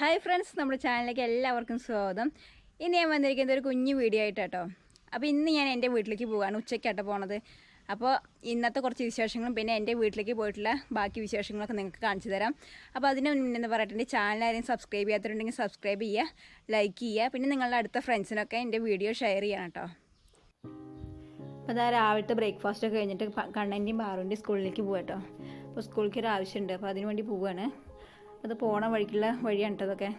Hi friends നമ്മുടെ ചാനലിലേക്ക് എല്ലാവർക്കും സ്വാഗതം. ഇന്ന് ഞാൻ വന്നിരിക്കുന്നത് ഒരു കുഞ്ഞു വീഡിയോ ആയിട്ട് കേട്ടോ അപ്പോൾ ഇന്ന് ഞാൻ എന്റെ വീട്ടിലേക്ക് പോവാണ് ഉച്ചയ്ക്കാട്ടോ പോണത്. അപ്പോൾ ഇന്നത്തെ കുറച്ച് വിശേഷങ്ങളും പിന്നെ എന്റെ വീട്ടിലേക്ക് പോയിട്ടുള്ള ബാക്കി വിശേഷങ്ങളൊക്കെ നിങ്ങൾക്ക് കാണിച്ചു തരാം. അപ്പോൾ അതിന് മുന്നെന്ന് പറഞ്ഞിട്ടുണ്ടെങ്കിൽ ചാനൽ ആരെയും സബ്സ്ക്രൈബ് ചെയ്യാത്തവരുണ്ടെങ്കിൽ സബ്സ്ക്രൈബ് ചെയ്യുക ലൈക്ക് ചെയ്യുക പിന്നെ നിങ്ങളുടെ അടുത്ത ഫ്രണ്ട്സിനൊക്കെ എന്റെ വീഡിയോ ഷെയർ ചെയ്യണം കേട്ടോ. അപ്പോൾ അതാ രാവിലത്തെ ബ്രേക്ക്ഫാസ്റ്റ് ഒക്കെ കഴിഞ്ഞിട്ട് കണ്ണന്റെയും ബാറുവിന്റെയും സ്കൂളിലേക്ക് പോകാം കേട്ടോ അപ്പോൾ സ്കൂളിലേക്ക് ഒരു ആവശ്യമുണ്ട് അപ്പോൾ അതിനുവേണ്ടി പോവുകയാണ് അത് പോണ വഴിക്കുള്ള വഴിയാണ് കേട്ടോ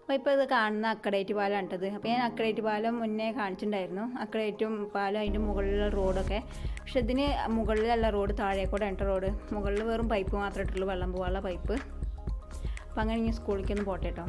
അപ്പോൾ ഇപ്പോൾ ഇത് കാണുന്ന അക്കടേറ്റ് പാലമാണ് കേട്ടത് അപ്പോൾ ഞാൻ അക്കടേറ്റ് പാലം മുന്നേ കാണിച്ചിട്ടുണ്ടായിരുന്നു. അക്കടേറ്റും പാലം അതിന്റെ മുകളിലുള്ള റോഡൊക്കെ. പക്ഷെ ഇതിന് മുകളിലല്ല റോഡ് താഴേക്കൂടെ ഉണ്ട് റോഡ്. മുകളിൽ വെറും പൈപ്പ് മാത്രമേ ഇട്ടുള്ളൂ വെള്ളം പോകാനുള്ള പൈപ്പ്. അപ്പോൾ അങ്ങനെ ഇനി സ്കൂളിലേക്കൊന്ന് പോട്ടെ കേട്ടോ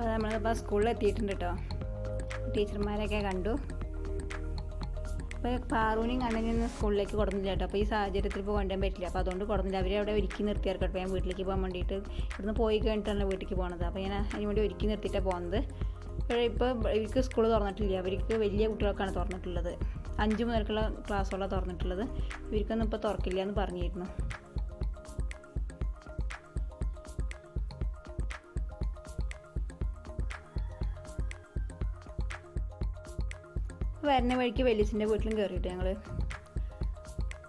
അപ്പോൾ നമ്മളിപ്പോൾ സ്കൂളിൽ എത്തിയിട്ടുണ്ട് കേട്ടോ ടീച്ചർമാരെയൊക്കെ കണ്ടു. അപ്പോൾ പാറൂനെയും കണ്ണനെയും സ്കൂളിലേക്ക് കൊടുന്നില്ല കേട്ടോ അപ്പോൾ ഈ സാഹചര്യത്തിൽ ഇപ്പോൾ കൊണ്ടുപോകാൻ പറ്റില്ല. അപ്പോൾ അതുകൊണ്ട് കൊടുന്നില്ല അവരെ അവിടെ ഒരുക്കി നിർത്തിയാർക്കും കേട്ടോ ഞാൻ വീട്ടിലേക്ക് പോകാൻ വേണ്ടിയിട്ട് ഇവിടുന്ന് പോയി കഴിഞ്ഞിട്ടാണ് വീട്ടിലേക്ക് പോകണത് അപ്പോൾ ഞാൻ അതിന് വേണ്ടി ഒരുക്കി നിർത്തിയിട്ടാണ് പോകുന്നത് ഇപ്പോൾ ഇവർക്ക് സ്കൂൾ തുറന്നിട്ടില്ല. അവർക്ക് വലിയ കുട്ടികൾക്കാണ് തുറന്നിട്ടുള്ളത്. അഞ്ച് മുതൽക്കുള്ള ക്ലാസ്സുകളാണ് തുറന്നിട്ടുള്ളത്. ഇവർക്കൊന്നും ഇപ്പോൾ തുറക്കില്ല എന്ന് പറഞ്ഞിരുന്നു. വരുന്ന വഴിക്ക് വെല്ലിച്ചിന്റെ വീട്ടിലും കയറിയിട്ട് ഞങ്ങൾ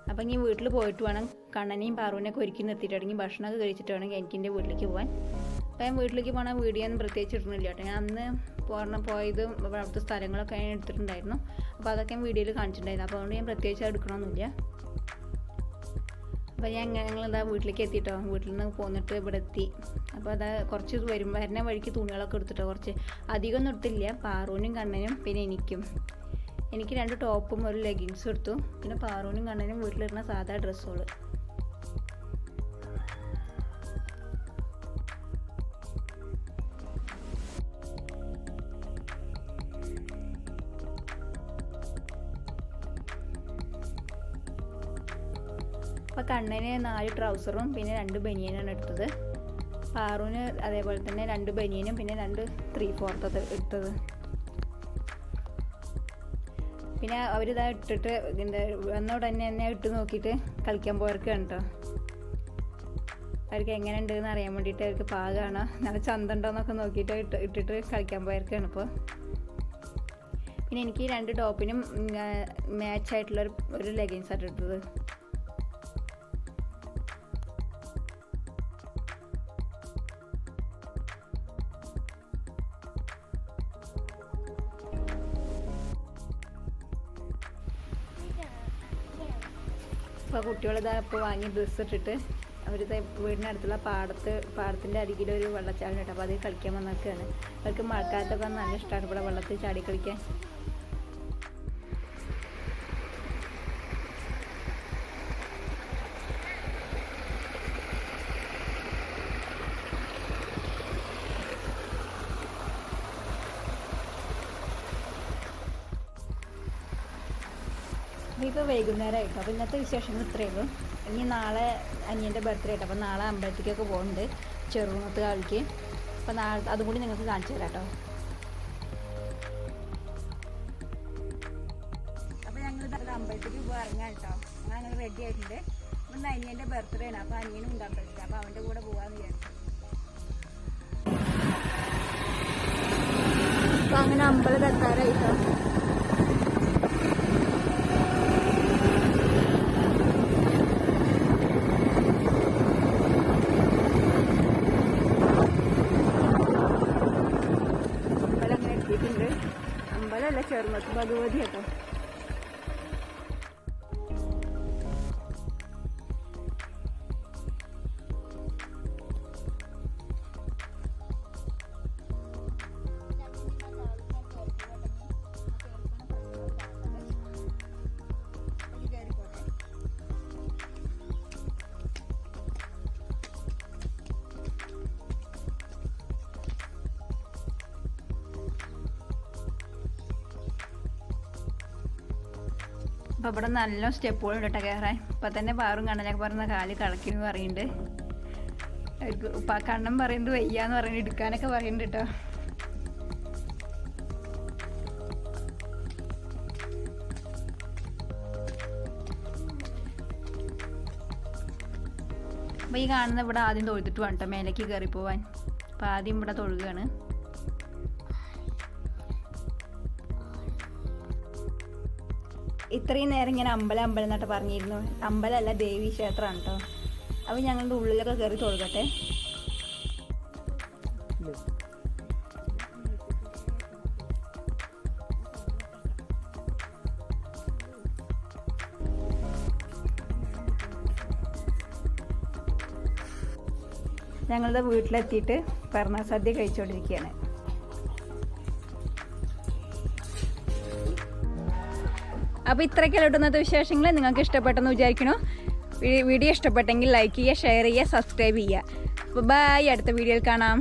അപ്പം ഇനി വീട്ടിൽ പോയിട്ട് വേണം കണ്ണനെയും പാറുവിനെയൊക്കെ ഒരുക്കി നിർത്തിയിട്ടാണെങ്കിൽ ഭക്ഷണമൊക്കെ കഴിച്ചിട്ട് വേണം എനിക്ക് എന്റെ വീട്ടിലേക്ക് പോകാൻ അപ്പം ഞാൻ വീട്ടിലേക്ക് പോകണ വീഡിയോ ഒന്നും പ്രത്യേകിച്ച് ഇടുന്നില്ല കേട്ടോ. ഞാൻ അന്ന് പോരണ പോയതും അവിടുത്തെ സ്ഥലങ്ങളൊക്കെ ഞാൻ എടുത്തിട്ടുണ്ടായിരുന്നു. അപ്പോൾ അതൊക്കെ ഞാൻ വീഡിയോയിൽ കാണിച്ചിട്ടുണ്ടായിരുന്നു. അപ്പോൾ അതുകൊണ്ട് ഞാൻ പ്രത്യേകിച്ച് എടുക്കണമെന്നില്ല അപ്പോൾ ഞാൻ ഞങ്ങൾ എന്താ വീട്ടിലേക്ക് എത്തിയിട്ടോ. വീട്ടിൽ നിന്ന് പോന്നിട്ട് ഇവിടെ എത്തി. അപ്പോൾ അതാ കുറച്ച് വരും വരുന്ന വഴിക്ക് തുണികളൊക്കെ എടുത്തിട്ടോ. കുറച്ച് അധികം ഒന്നും എടുത്തില്ല. പാറൂനും കണ്ണനും പിന്നെ എനിക്കും. എനിക്ക് രണ്ട് ടോപ്പും ഒരു ലെഗിങ്സും എടുത്തു. പിന്നെ പാറൂനും കണ്ണനും വീട്ടിലിരുന്ന സാധാ ഡ്രസ്സുകൾ അപ്പോൾ കണ്ണന് നാല് ട്രൗസറും പിന്നെ രണ്ട് ബനിയനാണ് എടുത്തത്. പാറൂന് അതേപോലെ തന്നെ രണ്ട് ബനിയനും പിന്നെ രണ്ട് ത്രീ ഫോർത്തത് എടുത്തത്. പിന്നെ അവരിതാ ഇട്ടിട്ട് വന്നോട് തന്നെ എന്നെ ഇട്ട് നോക്കിയിട്ട് കളിക്കാൻ പോയവർക്കാണ് കേട്ടോ അവർക്ക് എങ്ങനെ ഉണ്ട് എന്ന് അറിയാൻ വേണ്ടിയിട്ട് അവർക്ക് പാകമാണോ നല്ല ചന്തണ്ടോ എന്നൊക്കെ നോക്കിയിട്ട് ഇട്ട് ഇട്ടിട്ട് കളിക്കാൻ പോയവർക്കാണ് ഇപ്പോൾ പിന്നെ എനിക്ക് രണ്ട് ടോപ്പിനും മാച്ച് ആയിട്ടുള്ള ഒരു ലെഗിൻസ് എടുത്തത് അപ്പോൾ കുട്ടികളിതാ ഇപ്പോൾ വാങ്ങി ഡ്രസ്സ് ഇട്ടിട്ട് അവരിത് വീടിനടുത്തുള്ള പാടത്ത് പാടത്തിന്റെ അരികിൽ ഒരു വെള്ളച്ചാടി ഉണ്ട്. അപ്പോൾ അതിൽ കളിക്കാൻ വന്നൊക്കെയാണ് അവർക്ക് മഴക്കാലത്തൊക്കെ നല്ല ഇഷ്ടമാണ് ഇവിടെ വെള്ളത്തിൽ ചാടി കളിക്കാൻ. ഇപ്പോൾ വൈകുന്നേരമായിട്ടോ അപ്പോൾ ഇന്നത്തെ വിശേഷങ്ങൾ ഇത്രയേ ഉള്ളൂ. ഇനി നാളെ അനിയന്റെ ബർത്ത്ഡേ ആയിട്ട് അപ്പോൾ നാളെ അമ്പലത്തിലേക്കൊക്കെ പോകുന്നുണ്ട് ചെറുകുന്നത്ത് കാളിക്ക്. അപ്പോൾ നാളെ അതും കൂടി നിങ്ങൾക്ക് കാണിച്ചു തരാം കേട്ടോ. അപ്പോൾ ഞങ്ങൾ അമ്പലത്തിലേക്ക് പോയി ഇറങ്ങാം കേട്ടോ. ഞങ്ങൾ റെഡി ആയിട്ടുണ്ട്. ഇന്ന് അനിയന്റെ ബർത്ത്ഡേ ആണ്. അപ്പോൾ അനിയനും ഉണ്ട് അമ്പലത്തിൽ അപ്പോൾ അവന്റെ കൂടെ പോകാമെന്ന് വിചാരിച്ചു. അപ്പോൾ അങ്ങനെ അമ്പലം എത്താറായിട്ടോ അമ്പലം അങ്ങനെ എത്തിയിട്ടുണ്ട് അമ്പലമല്ല ചെറുമത്ത് ഭഗവതി കേട്ടോ അപ്പോൾ ഇവിടെ നല്ല സ്റ്റെപ്പുകൾ കേട്ടോ കയറാൻ ഇപ്പം തന്നെ പാറും കണ്ണനൊക്കെ പറഞ്ഞ കാൽ കളക്കിന്ന് പറയുന്നുണ്ട്. ഇപ്പൊ കണ്ണൻ പറയുന്നത് വയ്യാന്ന് പറയുന്നത് എടുക്കാനൊക്കെ പറയുന്നുണ്ട് കേട്ടോ. അപ്പോൾ ഈ കാണുന്ന ഇവിടെ ആദ്യം തൊഴുതിട്ട് വേണം കേട്ടോ മേലേക്ക് കയറി പോവാൻ അപ്പോൾ ആദ്യം ഇവിടെ തൊഴുകയാണ് ഇത്രയും നേരം ഇങ്ങനെ അമ്പലം അമ്പലം എന്നിട്ട് പറഞ്ഞിരുന്നു. അമ്പലമല്ല ദേവി ക്ഷേത്രമാണ് കേട്ടോ അപ്പോൾ ഞങ്ങളുടെ ഉള്ളിലൊക്കെ കയറി തൊഴുകട്ടെ. ഞങ്ങളുടെ വീട്ടിലെത്തിയിട്ട് പറഞ്ഞ സദ്യ കഴിച്ചുകൊണ്ടിരിക്കുകയാണ് അപ്പോൾ ഇത്രയ്ക്കല്ല ഇടുന്നത് വിശേഷങ്ങൾ. നിങ്ങൾക്ക് ഇഷ്ടപ്പെട്ടെന്ന് വിചാരിക്കണോ വീഡിയോ ഇഷ്ടപ്പെട്ടെങ്കിൽ ലൈക്ക് ചെയ്യുക ഷെയർ ചെയ്യുക സബ്സ്ക്രൈബ് ചെയ്യുക. അപ്പോൾ ബൈ അടുത്ത വീഡിയോയിൽ കാണാം.